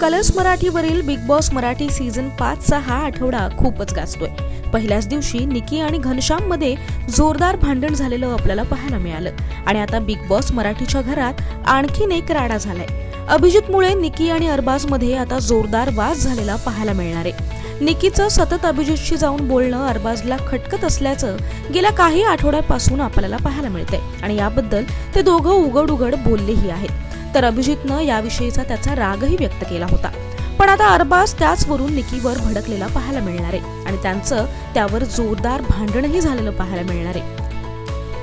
Colours मराठीवरील Bigg Boss Marathi season पाचचा हा आठवडा खूपच गाजतोय. पहिल्याच दिवशी निकी आणि घनश्याममध्ये जोरदार भांडण झालेलं आपल्याला पाहायला मिळालं. आणि आता बिग बॉस मराठीच्या घरात आणखीन एक राडा झालाय. अभिजितमुळे निकी आणि अरबाजमध्ये आता जोरदार वाद झालेला पाहायला मिळणार आहे. निकीचं सतत अभिजितशी जाऊन बोलणं अरबाजला खटकत असल्याचं गेल्या काही आठवड्यापासून आपल्याला पाहायला मिळतंय. आणि याबद्दल ते दोघं उघड उघड बोललेही आहेत. तर अभिजितनं याविषयीचा त्याचा रागही व्यक्त केला होता. पण आता अरबाज त्याचवरून निकीवर भडकलेला पाहायला मिळणार आहे आणि त्यांचं त्यावर जोरदार भांडणही झालेलं पाहायला मिळणार आहे.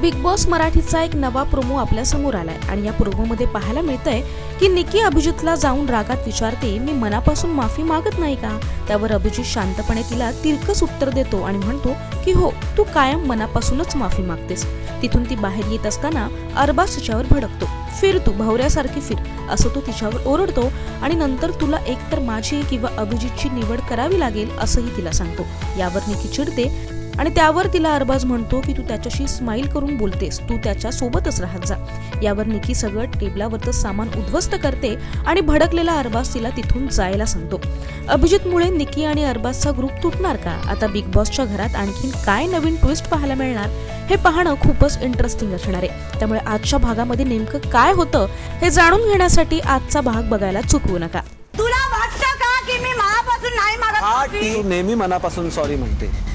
बिग बॉस मराठीचा एक नवा प्रोमो आपल्यासमोर आलाय आणि या प्रोमोमध्ये पाहायला मिळतंय की निकी अभिजितला जाऊन रागात विचारते मी मनापासून माफी मागत नाही का? त्यावर अभिजित शांतपणे तिला तिरकस उत्तर देतो आणि म्हणतो की हो तू कायम मनापासूनच माफी मागतेस. तिथून ती बाहेर येत असताना अरबाज तिच्यावर भडकतो. फिर तू भावऱ्यासारखी फिर. असं तो तिच्यावर ओरडतो आणि नंतर तुला एकतर माझी किंवा अभिजितची निवड करावी लागेल असंही तिला सांगतो. यावर निकी चिडते आणि त्यावर तिला अरबाज म्हणतो की तू त्याच्याशी स्माईल करून बोलतेस. तू त्याच्या सोबतच राहत जा. यावर निकी सगळं टेबलावरचं सामान उद्ध्वस्त करते आणि भडकलेला अरबाज तिला तिथून जायला सांगतो. अभिजितमुळे निकी आणि अरबाजचा ग्रुप तुटणार का? आता बिग बॉसच्या घरात आणखीन काय नवीन ट्विस्ट पाहायला मिळणार? हे पाहणं खूपच इंटरेस्टिंग असणार आहे. त्यामुळे आजच्या भागामध्ये नेमकं काय होतं हे जाणून घेण्यासाठी आजचा भाग बघायला चुकवू नका. तुला वाटतं का की मी मायापासून नाही मागत नेहमी मनापासून सॉरी म्हणते.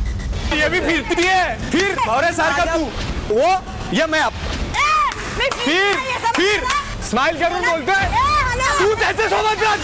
ये भी फिरती है। फिर भवरे सारखा तू। वो ये मैं मी फिर फिर? स्माइल करून बोलतोय. तू त्याच्या सोबत राहत